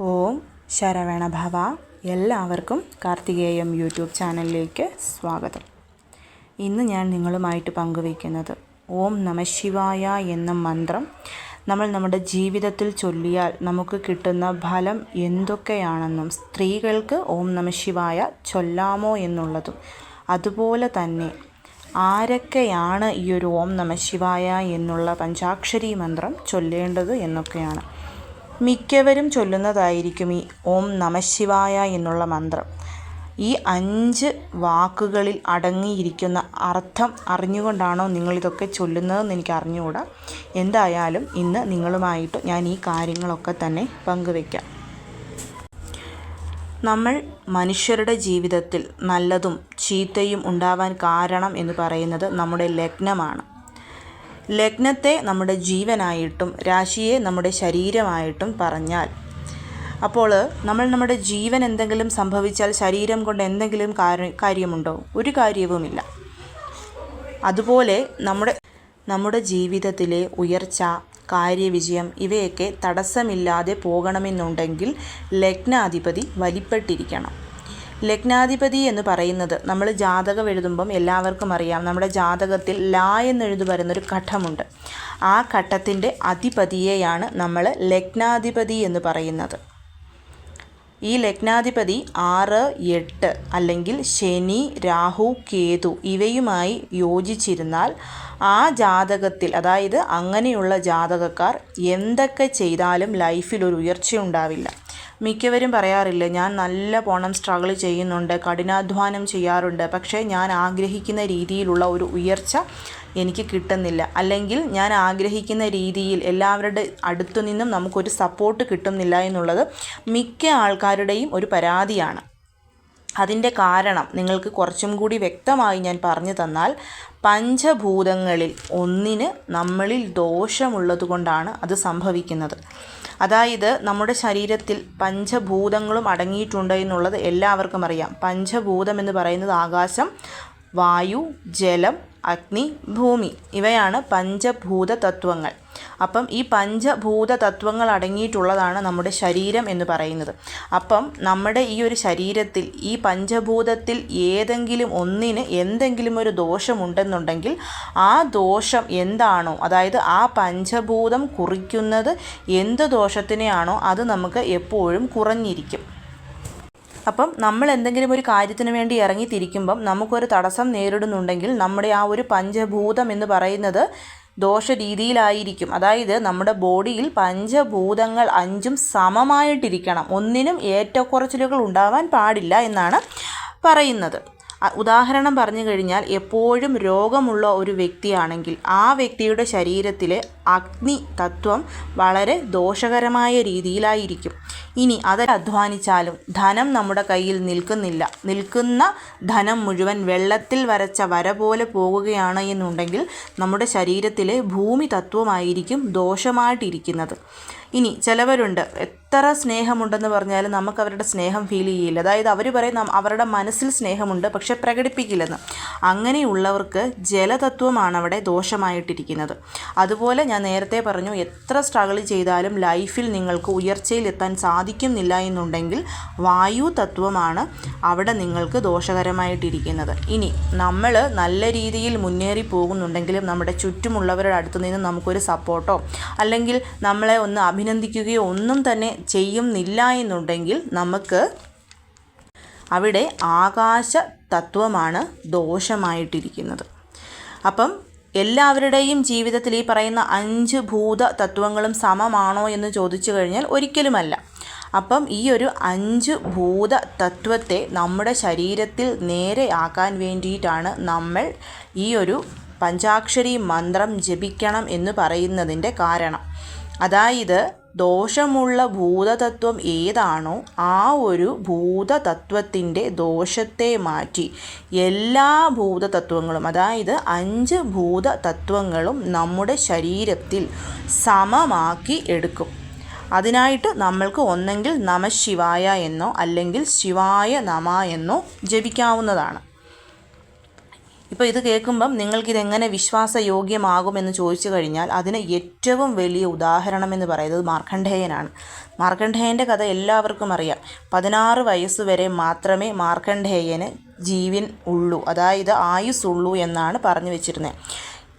ഓം ശരവണഭവ എല്ലാവർക്കും കാർത്തികേയം യൂട്യൂബ് ചാനലിലേക്ക് സ്വാഗതം. ഇന്ന് ഞാൻ നിങ്ങളുമായിട്ട് പങ്കുവയ്ക്കുന്നത് ഓം നമശിവായ എന്ന മന്ത്രം നമ്മൾ നമ്മുടെ ജീവിതത്തിൽ ചൊല്ലിയാൽ നമുക്ക് കിട്ടുന്ന ഫലം എന്തൊക്കെയാണെന്നും സ്ത്രീകൾക്ക് ഓം നമശിവായ ചൊല്ലാമോ എന്നുള്ളതും അതുപോലെ തന്നെ ആരൊക്കെയാണ് ഈ ഒരു ഓം നമശിവായ എന്നുള്ള പഞ്ചാക്ഷരി മന്ത്രം ചൊല്ലേണ്ടത് എന്നൊക്കെയാണ്. മിക്കവരും ചൊല്ലുന്നതായിരിക്കും ഈ ഓം നമശിവായ എന്നുള്ള മന്ത്രം. ഈ അഞ്ച് വാക്കുകളിൽ അടങ്ങിയിരിക്കുന്ന അർത്ഥം അറിഞ്ഞുകൊണ്ടാണോ നിങ്ങളിതൊക്കെ ചൊല്ലുന്നതെന്ന് എനിക്ക് അറിഞ്ഞുകൂടാ. എന്തായാലും ഇന്ന് നിങ്ങളുമായിട്ട് ഞാൻ ഈ കാര്യങ്ങളൊക്കെ തന്നെ പങ്കുവയ്ക്കാം നമ്മൾ മനുഷ്യരുടെ ജീവിതത്തിൽ നല്ലതും ചീത്തയും ഉണ്ടാവാൻ കാരണം എന്ന് പറയുന്നത് നമ്മുടെ ലഗ്നമാണ്. ലഗ്നത്തെ നമ്മുടെ ജീവനായിട്ടും രാശിയെ നമ്മുടെ ശരീരമായിട്ടും പറഞ്ഞാൽ അപ്പോൾ നമ്മൾ നമ്മുടെ ജീവൻ എന്തെങ്കിലും സംഭവിച്ചാൽ ശരീരം കൊണ്ട് എന്തെങ്കിലും കാര്യമുണ്ടോ? ഒരു കാര്യവുമില്ല. അതുപോലെ നമ്മുടെ നമ്മുടെ ജീവിതത്തിലെ ഉയർച്ച കാര്യവിജയം ഇവയൊക്കെ തടസ്സമില്ലാതെ പോകണമെന്നുണ്ടെങ്കിൽ ലഗ്നാധിപതി വലിപ്പെട്ടിരിക്കണം. ലഗ്നാധിപതി എന്ന് പറയുന്നത് നമ്മൾ ജാതകം എഴുതുമ്പം എല്ലാവർക്കും അറിയാം. നമ്മുടെ ജാതകത്തിൽ ലാ എന്നെഴുതു വരുന്നൊരു ഘട്ടമുണ്ട്. ആ ഘട്ടത്തിന്റെ അധിപതിയെയാണ് നമ്മൾ ലഗ്നാധിപതി എന്ന് പറയുന്നത്. ഈ ലഗ്നാധിപതി ആറ് എട്ട് അല്ലെങ്കിൽ ശനി രാഹു കേതു ഇവയുമായി യോജിച്ചിരുന്നാൽ ആ ജാതകത്തിൽ അതായത് അങ്ങനെയുള്ള ജാതകക്കാർ എന്തൊക്കെ ചെയ്താലും ലൈഫിൽ ഒരു ഉയർച്ചയുണ്ടാവില്ല. മിക്കവരും പറയാറില്ല ഞാൻ നല്ല പോണം സ്ട്രഗിൾ ചെയ്യുന്നുണ്ട് കഠിനാധ്വാനം ചെയ്യാറുണ്ട് പക്ഷേ ഞാൻ ആഗ്രഹിക്കുന്ന രീതിയിലുള്ള ഒരു ഉയർച്ച എനിക്ക് കിട്ടുന്നില്ല. അല്ലെങ്കിൽ ഞാൻ ആഗ്രഹിക്കുന്ന രീതിയിൽ എല്ലാവരുടെ അടുത്തു നിന്നും നമുക്കൊരു സപ്പോർട്ട് കിട്ടുന്നില്ല എന്നുള്ളത് മിക്ക ആൾക്കാരുടെയും ഒരു പരാതിയാണ്. അതിന്റെ കാരണം നിങ്ങൾക്ക് കുറച്ചും കൂടി വ്യക്തമായി ഞാൻ പറഞ്ഞു തന്നാൽ പഞ്ചഭൂതങ്ങളിൽ ഒന്നിന് നമ്മളിൽ ദോഷമുള്ളത് കൊണ്ടാണ് അത് സംഭവിക്കുന്നത്. അതായത് നമ്മുടെ ശരീരത്തിൽ പഞ്ചഭൂതങ്ങളും അടങ്ങിയിട്ടുണ്ട് എന്നുള്ളത് എല്ലാവർക്കും അറിയാം. പഞ്ചഭൂതം എന്ന് പറയുന്നത് ആകാശം വായു ജലം അഗ്നി ഭൂമി ഇവയാണ് പഞ്ചഭൂത തത്വങ്ങൾ അപ്പം ഈ പഞ്ചഭൂത തത്വങ്ങൾ അടങ്ങിയിട്ടുള്ളതാണ് നമ്മുടെ ശരീരം എന്ന് പറയുന്നത്. അപ്പം നമ്മുടെ ഈ ഒരു ശരീരത്തിൽ ഈ പഞ്ചഭൂതത്തിൽ ഏതെങ്കിലും ഒന്നിന് എന്തെങ്കിലും ഒരു ദോഷമുണ്ടെന്നുണ്ടെങ്കിൽ ആ ദോഷം എന്താണോ അതായത് ആ പഞ്ചഭൂതം കുറിക്കുന്നത് എന്ത് ദോഷത്തിനെയാണോ അത് നമുക്ക് എപ്പോഴും കുറഞ്ഞിരിക്കും. അപ്പം നമ്മൾ എന്തെങ്കിലും ഒരു കാര്യത്തിന് വേണ്ടി ഇറങ്ങി തിരിക്കുമ്പം നമുക്കൊരു തടസ്സം നേരിടുന്നുണ്ടെങ്കിൽ നമ്മുടെ ആ ഒരു പഞ്ചഭൂതം എന്ന് പറയുന്നത് ദോഷ രീതിയിലായിരിക്കും അതായത് നമ്മുടെ ബോഡിയിൽ പഞ്ചഭൂതങ്ങൾ അഞ്ചും സമമായിട്ടിരിക്കണം. ഒന്നിനും ഏറ്റക്കുറച്ചിലുകൾ ഉണ്ടാവാൻ പാടില്ല എന്നാണ് പറയുന്നത്. ഉദാഹരണം പറഞ്ഞു കഴിഞ്ഞാൽ എപ്പോഴും രോഗമുള്ള ഒരു വ്യക്തിയാണെങ്കിൽ ആ വ്യക്തിയുടെ ശരീരത്തിലെ അഗ്നി തത്വം വളരെ ദോഷകരമായ രീതിയിലായിരിക്കും. ഇനി അത് അധ്വാനിച്ചാലും ധനം നമ്മുടെ കയ്യിൽ നിൽക്കുന്നില്ല. നിൽക്കുന്ന ധനം മുഴുവൻ വെള്ളത്തിൽ വരച്ച വര പോലെ പോകുകയാണ് എന്നുണ്ടെങ്കിൽ നമ്മുടെ ശരീരത്തിലെ ഭൂമി തത്വമായിരിക്കും ദോഷമായിട്ടിരിക്കുന്നത്. ഇനി ചിലവരുണ്ട്. എത്ര സ്നേഹമുണ്ടെന്ന് പറഞ്ഞാലും നമുക്ക് അവരുടെ സ്നേഹം ഫീൽ ചെയ്യില്ല. അതായത് അവർ പറയും അവരുടെ മനസ്സിൽ സ്നേഹമുണ്ട് പക്ഷെ പ്രകടിപ്പിക്കില്ലെന്ന്. അങ്ങനെയുള്ളവർക്ക് ജലതത്വമാണ് അവിടെ ദോഷമായിട്ടിരിക്കുന്നത്. അതുപോലെ ഞാൻ നേരത്തെ പറഞ്ഞു എത്ര സ്ട്രഗിൾ ചെയ്താലും ലൈഫിൽ നിങ്ങൾക്ക് ഉയർച്ചയിൽ എത്താൻ സാധിക്കുന്നില്ല എന്നുണ്ടെങ്കിൽ വായു തത്വമാണ് അവിടെ നിങ്ങൾക്ക് ദോഷകരമായിട്ടിരിക്കുന്നത്. ഇനി നമ്മൾ നല്ല രീതിയിൽ മുന്നേറി പോകുന്നുണ്ടെങ്കിലും നമ്മുടെ ചുറ്റുമുള്ളവരുടെ അടുത്ത് നിന്ന് നമുക്കൊരു സപ്പോർട്ടോ അല്ലെങ്കിൽ നമ്മളെ ഒന്ന് അഭിനന്ദിക്കുകയോ ഒന്നും തന്നെ ചെയ്യുന്നില്ല എന്നുണ്ടെങ്കിൽ നമുക്ക് അവിടെ ആകാശ തത്വമാണ് ദോഷമായിട്ടിരിക്കുന്നത്. അപ്പം എല്ലാവരുടെയും ജീവിതത്തിൽ ഈ പറയുന്ന അഞ്ച് ഭൂത തത്വങ്ങളും സമമാണോ എന്ന് ചോദിച്ചു കഴിഞ്ഞാൽ ഒരിക്കലുമല്ല. അപ്പം ഈ ഒരു അഞ്ച് ഭൂത തത്വത്തെ നമ്മുടെ ശരീരത്തിൽ നേരെയാക്കാൻ വേണ്ടിയിട്ടാണ് നമ്മൾ ഈ ഒരു പഞ്ചാക്ഷരി മന്ത്രം ജപിക്കണം എന്ന് പറയുന്നതിന്റെ കാരണം. അതായത് ദോഷമുള്ള ഭൂതതത്വം ഏതാണോ ആ ഒരു ഭൂതതത്വത്തിന്റെ ദോഷത്തെ മാറ്റി എല്ലാ ഭൂതതത്വങ്ങളും അതായത് അഞ്ച് ഭൂതതത്വങ്ങളും നമ്മുടെ ശരീരത്തിൽ സമമാക്കി എടുക്കും. അതിനായിട്ട് നമ്മൾക്ക് ഒന്നെങ്കിൽ നമ ശിവായ എന്നോ അല്ലെങ്കിൽ ശിവായ നമ എന്നോ ജപിക്കാവുന്നതാണ്. ഇപ്പോൾ ഇത് കേൾക്കുമ്പം നിങ്ങൾക്കിതെങ്ങനെ വിശ്വാസയോഗ്യമാകുമെന്ന് ചോദിച്ചു കഴിഞ്ഞാൽ അതിന് ഏറ്റവും വലിയ ഉദാഹരണം എന്ന് പറയുന്നത് മാർക്കണ്ഡേയനാണ് മാർക്കണ്ഡേയന്റെ കഥ എല്ലാവർക്കും അറിയാം. പതിനാറ് വയസ്സ് വരെ മാത്രമേ മാർക്കണ്ഡേയന് ജീവൻ ഉള്ളൂ. അതായത് ആയുസ് ഉള്ളൂ എന്നാണ് പറഞ്ഞു വെച്ചിരുന്നത്.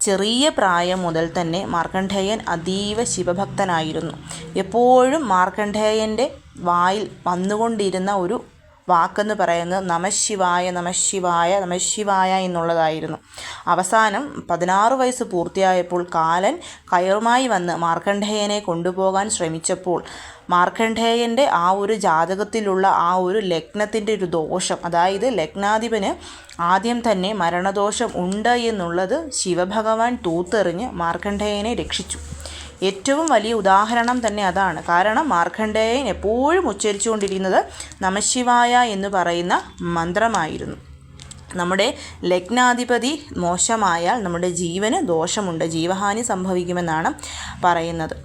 ചെറിയ പ്രായം മുതൽ തന്നെ മാർക്കണ്ഡേയൻ അതീവ ശിവഭക്തനായിരുന്നു. എപ്പോഴും മാർക്കണ്ഡേയന്റെ വായിൽ വന്നുകൊണ്ടിരുന്ന ഒരു വാക്കെന്ന് പറയുന്നത് നമശിവായ നമശിവായ നമശിവായ എന്നുള്ളതായിരുന്നു. അവസാനം പതിനാറ് വയസ്സ് പൂർത്തിയായപ്പോൾ കാലൻ കയറുമായി വന്ന് മാർക്കണ്ഡേയനെ കൊണ്ടുപോകാൻ ശ്രമിച്ചപ്പോൾ മാർക്കണ്ഡേയന്റെ ആ ഒരു ജാതകത്തിലുള്ള ആ ഒരു ലഗ്നത്തിന്റെ ഒരു ദോഷം അതായത് ലഗ്നാധിപന് ആദ്യം തന്നെ മരണദോഷം ഉണ്ട് എന്നുള്ളത് ശിവഭഗവാൻ തൂത്തെറിഞ്ഞ് മാർക്കണ്ഡേയനെ രക്ഷിച്ചു. ഏറ്റവും വലിയ ഉദാഹരണം തന്നെ അതാണ്. കാരണം മാർഖണ്ഡേയൻ എപ്പോഴും ഉച്ചരിച്ചുകൊണ്ടിരിക്കുന്നത് നമശിവായ എന്ന് പറയുന്ന മന്ത്രമായിരുന്നു. നമ്മുടെ ലഗ്നാധിപതി മോശമായാൽ നമ്മുടെ ജീവന് ദോഷമുണ്ട്. ജീവഹാനി സംഭവിക്കുമെന്നാണ് പറയുന്നത്.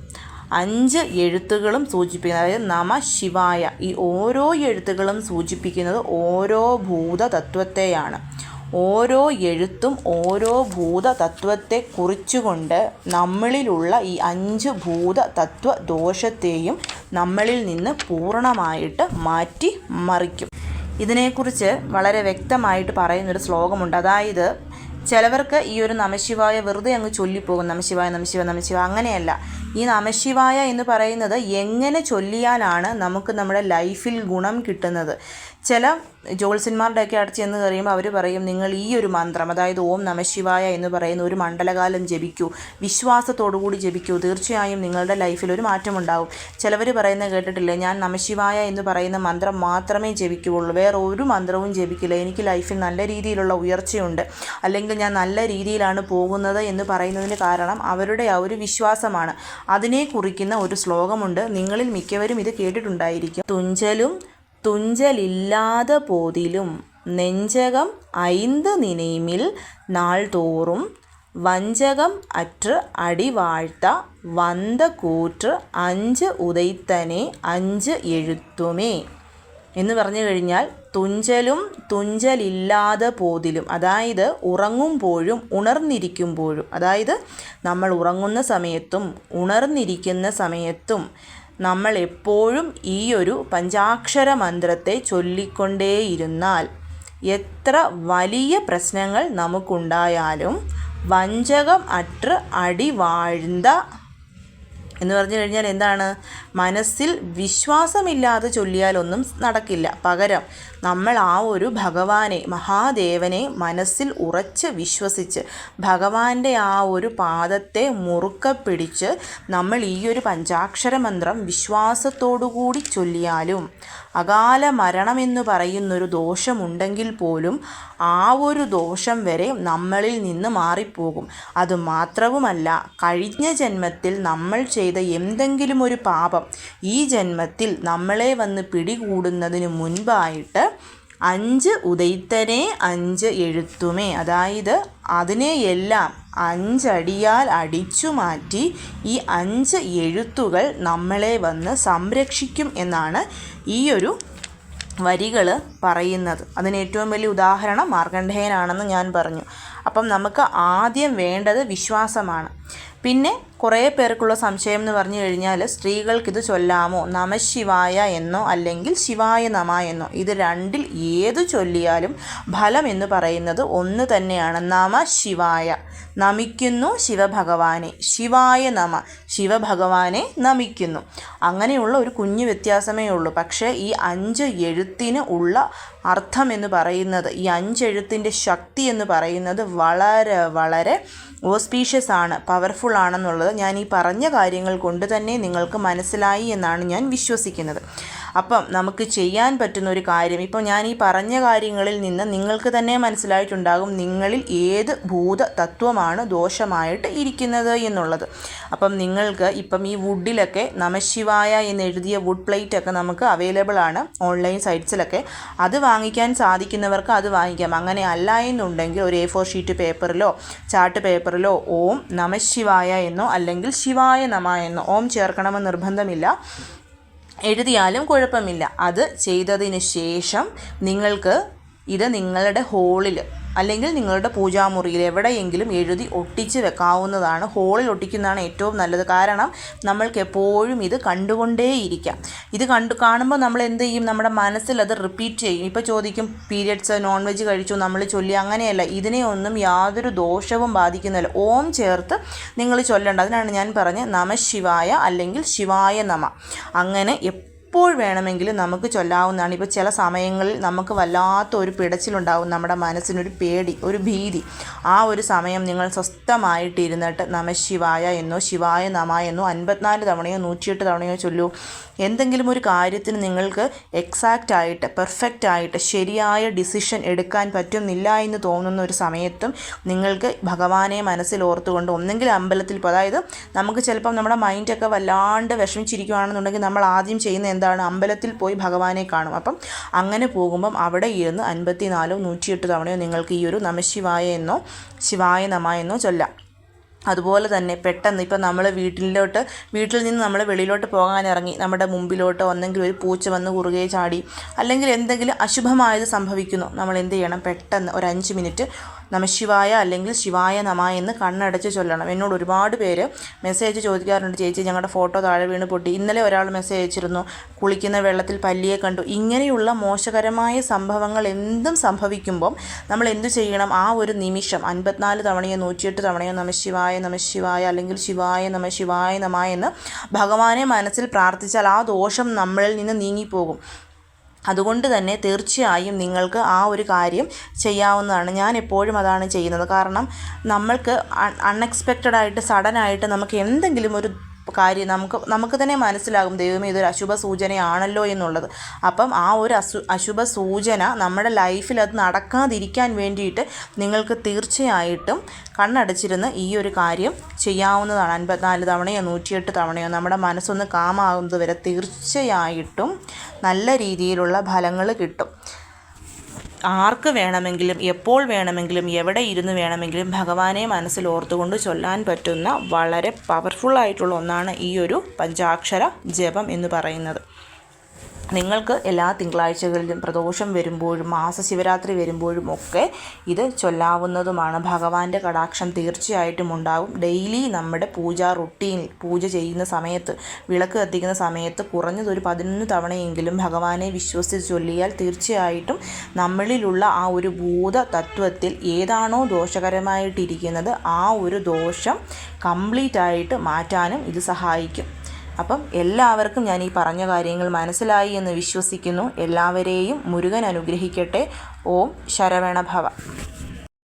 അഞ്ച് എഴുത്തുകളും സൂചിപ്പിക്കുന്നത് അതായത് നമ ശിവായ ഈ ഓരോ എഴുത്തുകളും സൂചിപ്പിക്കുന്നത് ഓരോ ഭൂതതത്വത്തെയാണ്. ഓരോ എഴുത്തും ഓരോ ഭൂതതത്വത്തെ കുറിച്ചുകൊണ്ട് നമ്മളിലുള്ള ഈ അഞ്ച് ഭൂതതത്വ ദോഷത്തെയും നമ്മളിൽ നിന്ന് പൂർണമായിട്ട് മാറ്റി മറിക്കും. ഇതിനെക്കുറിച്ച് വളരെ വ്യക്തമായിട്ട് പറയുന്നൊരു ശ്ലോകമുണ്ട്. അതായത് ചിലവർക്ക് ഈ ഒരു നമശിവായ വെറുതെ അങ്ങ് ചൊല്ലിപ്പോകും. നമശിവായ നമശിവ നമശിവ അങ്ങനെയല്ല. ഈ നമശിവായ എന്ന് പറയുന്നത് എങ്ങനെ ചൊല്ലിയാലാണ് നമുക്ക് നമ്മുടെ ലൈഫിൽ ഗുണം കിട്ടുന്നത്. ചില ജ്യോത്സ്യന്മാരുടെയൊക്കെ അടുത്ത് ചെന്ന് കഴിയുമ്പോൾ അവർ പറയും നിങ്ങൾ ഈ ഒരു മന്ത്രം അതായത് ഓം നമശിവായ എന്ന് പറയുന്ന ഒരു മണ്ഡലകാലം ജപിക്കൂ. വിശ്വാസത്തോടു കൂടി ജപിക്കൂ. തീർച്ചയായും നിങ്ങളുടെ ലൈഫിൽ ഒരു മാറ്റം മാറ്റമുണ്ടാവും. ചിലവർ പറയുന്നത് കേട്ടിട്ടില്ലേ ഞാൻ നമശിവായ എന്ന് പറയുന്ന മന്ത്രം മാത്രമേ ജപിക്കുകയുള്ളൂ. വേറെ ഒരു മന്ത്രവും ജപിക്കില്ല. എനിക്ക് ലൈഫിൽ നല്ല രീതിയിലുള്ള ഉയർച്ചയുണ്ട്. അല്ലെങ്കിൽ ഞാൻ നല്ല രീതിയിലാണ് പോകുന്നത് എന്ന് പറയുന്നതിന് കാരണം അവരുടെ ആ ഒരു വിശ്വാസമാണ്. അതിനെ കുറിക്കുന്ന ഒരു ശ്ലോകമുണ്ട്. നിങ്ങളിൽ മിക്കവരും ഇത് കേട്ടിട്ടുണ്ടായിരിക്കും. തുഞ്ചലും തുഞ്ചലില്ലാതെ പോതിലും നെഞ്ചകം ഐന്ത് നിനയിമിൽ നാൾ തോറും വഞ്ചകം അറ്റ് അടിവാഴ്ത്ത വന്ത കൂറ്റ് അഞ്ച് ഉദൈത്തനെ അഞ്ച് എഴുത്തുമേ. എന്ന് പറഞ്ഞു കഴിഞ്ഞാൽ തുഞ്ചലും തുഞ്ചലില്ലാതെ പോതിലും അതായത് ഉറങ്ങുമ്പോഴും ഉണർന്നിരിക്കുമ്പോഴും അതായത് നമ്മൾ ഉറങ്ങുന്ന സമയത്തും ഉണർന്നിരിക്കുന്ന സമയത്തും നമ്മൾ എപ്പോഴും ഈ ഒരു പഞ്ചാക്ഷര മന്ത്രത്തെ ചൊല്ലിക്കൊണ്ടേയിരുന്നാൽ എത്ര വലിയ പ്രശ്നങ്ങൾ നമുക്കുണ്ടായാലും വഞ്ചകം അറ്റ് അടിവാഴ്ന്ന എന്ന് പറഞ്ഞു കഴിഞ്ഞാൽ എന്താണ്? മനസ്സിൽ വിശ്വാസമില്ലാതെ ചൊല്ലിയാലൊന്നും നടക്കില്ല. പകരം നമ്മൾ ആ ഒരു ഭഗവാനെ മഹാദേവനെ മനസ്സിൽ ഉറച്ച് വിശ്വസിച്ച് ഭഗവാന്റെ ആ ഒരു പാദത്തെ മുറുക്ക പിടിച്ച് നമ്മൾ ഈ ഒരു പഞ്ചാക്ഷര മന്ത്രം വിശ്വാസത്തോടുകൂടി ചൊല്ലിയാലും അകാല മരണമെന്ന് പറയുന്നൊരു ദോഷമുണ്ടെങ്കിൽ പോലും ആ ഒരു ദോഷം വരെ നമ്മളിൽ നിന്ന് മാറിപ്പോകും. അത് മാത്രവുമല്ല കഴിഞ്ഞ ജന്മത്തിൽ നമ്മൾ ചെയ്ത എന്തെങ്കിലും ഒരു പാപം ഈ ജന്മത്തിൽ നമ്മളെ വന്ന് പിടികൂടുന്നതിന് മുൻപായിട്ട് അഞ്ച് ഉദയത്തനെ അഞ്ച് എഴുത്തുമേ. അതായത് അതിനെയെല്ലാം അഞ്ചടിയാൽ അടിച്ചു മാറ്റി ഈ അഞ്ച് എഴുത്തുകൾ നമ്മളെ വന്ന് സംരക്ഷിക്കും എന്നാണ് ഈ ഒരു വരികൾ പറയുന്നത്. അതിന് ഏറ്റവും വലിയ ഉദാഹരണം മാർക്കണ്ഡേയനാണെന്ന് ഞാൻ പറഞ്ഞു. അപ്പം നമുക്ക് ആദ്യം വേണ്ടത് വിശ്വാസമാണ്. പിന്നെ കുറേ പേർക്കുള്ള സംശയം എന്ന് പറഞ്ഞു കഴിഞ്ഞാൽ സ്ത്രീകൾക്കിത് ചൊല്ലാമോ? നമശിവായ എന്നോ അല്ലെങ്കിൽ ശിവായ നമ എന്നോ? ഇത് രണ്ടിൽ ഏത് ചൊല്ലിയാലും ഫലം എന്ന് പറയുന്നത് ഒന്ന് തന്നെയാണ്. നമ ശിവായ. നമിക്കുന്നു ശിവഭഗവാനെ. ശിവായ നമ. ശിവഭഗവാനെ നമിക്കുന്നു. അങ്ങനെയുള്ള ഒരു കുഞ്ഞു വ്യത്യാസമേ ഉള്ളൂ. പക്ഷേ ഈ അഞ്ച് എഴുത്തിന് ഉള്ള അർത്ഥം എന്ന് പറയുന്നത് ഈ അഞ്ചെഴുത്തിന്റെ ശക്തി എന്ന് പറയുന്നത് വളരെ വളരെ ഓസ്പീഷ്യസ് ആണ്. പവർഫുൾ ആണെന്നുള്ളത് ഞാൻ ഈ പറഞ്ഞ കാര്യങ്ങൾ കൊണ്ട് തന്നെ നിങ്ങൾക്ക് മനസ്സിലായി എന്നാണ് ഞാൻ വിശ്വസിക്കുന്നത്. അപ്പം നമുക്ക് ചെയ്യാൻ പറ്റുന്ന ഒരു കാര്യം ഇപ്പം ഞാൻ ഈ പറഞ്ഞ കാര്യങ്ങളിൽ നിന്ന് നിങ്ങൾക്ക് തന്നെ മനസ്സിലായിട്ടുണ്ടാകും നിങ്ങളിൽ ഏത് ഭൂത തത്വമാണ് ദോഷമായിട്ട് ഇരിക്കുന്നത് എന്നുള്ളത്. അപ്പം നിങ്ങൾക്ക് ഇപ്പം ഈ വുഡിലൊക്കെ നമശിവായ എന്ന് എഴുതിയ വുഡ് പ്ലേറ്റ് ഒക്കെ നമുക്ക് അവൈലബിൾ ആണ് ഓൺലൈൻ സൈറ്റ്സിലൊക്കെ അത് വാങ്ങിക്കാൻ സാധിക്കുന്നവർക്ക് അത് വാങ്ങിക്കാം. അങ്ങനെ അല്ല എന്നുണ്ടെങ്കിൽ ഒരു എ ഫോർ ഷീറ്റ് പേപ്പറിലോ ചാർട്ട് പേപ്പറിലോ ഓം നമശിവായ എന്നോ അല്ലെങ്കിൽ ശിവായ നമ എന്നോ ഓം ചേർക്കണമെന്ന് നിർബന്ധമില്ല. എഴുതിയാലും കുഴപ്പമില്ല. അത് ചെയ്തതിന് ശേഷം നിങ്ങൾക്ക് ഇത് നിങ്ങളുടെ ഹോളിൽ അല്ലെങ്കിൽ നിങ്ങളുടെ പൂജാമുറിയിൽ എവിടെയെങ്കിലും എഴുതി ഒട്ടിച്ച് വെക്കാവുന്നതാണ്. ഹോളിൽ ഒട്ടിക്കുന്നതാണ് ഏറ്റവും നല്ലത്. കാരണം നമ്മൾക്ക് എപ്പോഴും ഇത് കണ്ടുകൊണ്ടേയിരിക്കാം. ഇത് കണ്ടു കാണുമ്പോൾ നമ്മൾ എന്ത് ചെയ്യും? നമ്മുടെ മനസ്സിൽ അത് റിപ്പീറ്റ് ചെയ്യും. ഇപ്പോൾ ചോദിക്കും പീരിയഡ്സ് നോൺ വെജ് കഴിച്ചു? നമ്മൾ ചൊല്ലി അങ്ങനെയല്ല. ഇതിനെ ഒന്നും യാതൊരു ദോഷവും ബാധിക്കുന്നില്ല. ഓം ചേർത്ത് നിങ്ങൾ ചൊല്ലേണ്ട. അതിനാണ് ഞാൻ പറഞ്ഞത് നമ ശിവായ അല്ലെങ്കിൽ ശിവായ നമ അങ്ങനെ എപ്പോൾ വേണമെങ്കിലും നമുക്ക് ചൊല്ലാവുന്നതാണ്. ഇപ്പോൾ ചില സമയങ്ങളിൽ നമുക്ക് വല്ലാത്ത ഒരു പിടച്ചിലുണ്ടാവും. നമ്മുടെ മനസ്സിനൊരു പേടി ഒരു ഭീതി. ആ ഒരു സമയം നിങ്ങൾ സ്വസ്ഥമായിട്ടിരുന്നിട്ട് നമ ശിവായ എന്നോ ശിവായ നമ എന്നോ അൻപത്തിനാല് തവണയോ നൂറ്റിയെട്ട് തവണയോ ചൊല്ലൂ. എന്തെങ്കിലും ഒരു കാര്യത്തിന് നിങ്ങൾക്ക് എക്സാക്റ്റ് ആയിട്ട് പെർഫെക്റ്റ് ആയിട്ട് ശരിയായ ഡിസിഷൻ എടുക്കാൻ പറ്റുന്നില്ല എന്ന് തോന്നുന്ന ഒരു സമയത്തും നിങ്ങൾക്ക് ഭഗവാനെ മനസ്സിൽ ഓർത്തുകൊണ്ട് ഒന്നെങ്കിൽ അമ്പലത്തിൽ അതായത് നമുക്ക് ചിലപ്പം നമ്മുടെ മൈൻഡൊക്കെ വല്ലാണ്ട് വിഷമിച്ചിരിക്കുകയാണെന്നുണ്ടെങ്കിൽ നമ്മൾ ആദ്യം ചെയ്യുന്ന എന്താണ്? അമ്പലത്തിൽ പോയി ഭഗവാനെ കാണും. അപ്പം അങ്ങനെ പോകുമ്പം അവിടെ ഇരുന്ന് അൻപത്തി നാലോ നൂറ്റിയെട്ട് തവണയോ നിങ്ങൾക്ക് ഈ ഒരു നമശിവായ എന്നോ ശിവായ നമ എന്നോ ചൊല്ലാം. അതുപോലെ തന്നെ പെട്ടെന്ന് ഇപ്പം നമ്മൾ വീട്ടിലോട്ട് വീട്ടിൽ നിന്ന് നമ്മൾ വെളിയിലോട്ട് പോകാൻ ഇറങ്ങി നമ്മുടെ മുമ്പിലോട്ട് ഒന്നെങ്കിലും ഒരു പൂച്ച വന്ന് കുറുകെ ചാടി അല്ലെങ്കിൽ എന്തെങ്കിലും അശുഭമായത് സംഭവിക്കുന്നു നമ്മൾ എന്ത് ചെയ്യണം? പെട്ടെന്ന് ഒരു അഞ്ച് മിനിറ്റ് നമശിവായ അല്ലെങ്കിൽ ശിവായ നമ എന്ന് കണ്ണടച്ച് ചൊല്ലണം. എന്നോട് ഒരുപാട് പേര് മെസ്സേജ് ചോദിക്കാറുണ്ട് ചേച്ചി ഞങ്ങളുടെ ഫോട്ടോ താഴെ വീണ് പൊട്ടി. ഇന്നലെ ഒരാൾ മെസ്സേജ് അയച്ചിരുന്നു കുളിക്കുന്ന വെള്ളത്തിൽ പല്ലിയെ കണ്ടു. ഇങ്ങനെയുള്ള മോശകരമായ സംഭവങ്ങൾ എന്തും സംഭവിക്കുമ്പം നമ്മൾ എന്തു ചെയ്യണം? ആ ഒരു നിമിഷം അൻപത്തിനാല് തവണയോ നൂറ്റിയെട്ട് തവണയോ നമ ശിവായ നമ ശിവായ അല്ലെങ്കിൽ ശിവായ നമ ശിവായ നമ എന്ന് ഭഗവാനെ മനസ്സിൽ പ്രാർത്ഥിച്ചാൽ ആ ദോഷം നമ്മളിൽ നിന്ന് നീങ്ങിപ്പോകും. അതുകൊണ്ട് തന്നെ തീർച്ചയായും നിങ്ങൾക്ക് ആ ഒരു കാര്യം ചെയ്യാവുന്നതാണ്. ഞാൻ എപ്പോഴും അതാണ് ചെയ്യുന്നത്. കാരണം നമ്മൾക്ക് അൺഎക്സ്പെക്റ്റഡ് ആയിട്ട് സഡനായിട്ട് നമുക്ക് എന്തെങ്കിലും ഒരു കാര്യം നമുക്ക് നമുക്ക് തന്നെ മനസ്സിലാകും ദൈവമേ ഇതൊരു അശുഭ സൂചനയാണല്ലോ എന്നുള്ളത്. അപ്പം ആ ഒരു അസു അശുഭ സൂചന നമ്മുടെ ലൈഫിൽ അത് നടക്കാതിരിക്കാൻ വേണ്ടിയിട്ട് നിങ്ങൾക്ക് തീർച്ചയായിട്ടും കണ്ണടച്ചിരുന്ന് ഈ ഒരു കാര്യം ചെയ്യാവുന്നതാണ്. അൻപത്തിനാല് തവണയോ നൂറ്റിയെട്ട് തവണയോ നമ്മുടെ മനസ്സൊന്ന് കാമാകുന്നത് വരെ തീർച്ചയായിട്ടും നല്ല രീതിയിലുള്ള ഫലങ്ങൾ കിട്ടും. ആർക്ക് വേണമെങ്കിലും എപ്പോൾ വേണമെങ്കിലും എവിടെ ഇരുന്ന് വേണമെങ്കിലും ഭഗവാനെ മനസ്സിൽ ഓർത്തുകൊണ്ട് ചൊല്ലാൻ പറ്റുന്ന വളരെ പവർഫുള്ളായിട്ടുള്ള ഒന്നാണ് ഈ ഒരു പഞ്ചാക്ഷര ജപം എന്ന് പറയുന്നത്. നിങ്ങൾക്ക് എല്ലാ തിങ്കളാഴ്ചകളിലും പ്രദോഷം വരുമ്പോഴും മാസ ശിവരാത്രി വരുമ്പോഴും ഒക്കെ ഇത് ചൊല്ലാവുന്നതുമാണ്. ഭഗവാന്റെ കടാക്ഷം തീർച്ചയായിട്ടും ഉണ്ടാകും. ഡെയിലി നമ്മുടെ പൂജാ റുട്ടീൻ പൂജ ചെയ്യുന്ന സമയത്ത് വിളക്ക് കത്തിക്കുന്ന സമയത്ത് കുറഞ്ഞതൊരു പതിനൊന്ന് തവണയെങ്കിലും ഭഗവാനെ വിശ്വസിച്ച് ചൊല്ലിയാൽ തീർച്ചയായിട്ടും നമ്മളിലുള്ള ആ ഒരു ഭൂത തത്വത്തിൽ ഏതാണോ ദോഷകരമായിട്ടിരിക്കുന്നത് ആ ഒരു ദോഷം കംപ്ലീറ്റ് ആയിട്ട് മാറ്റാനും ഇത് സഹായിക്കും. അപ്പം എല്ലാവർക്കും ഞാൻ ഈ പറഞ്ഞ കാര്യങ്ങൾ മനസ്സിലായി എന്ന് വിശ്വസിക്കുന്നു. എല്ലാവരെയും മുരുകൻ അനുഗ്രഹിക്കട്ടെ. ഓം ശരവണഭവ.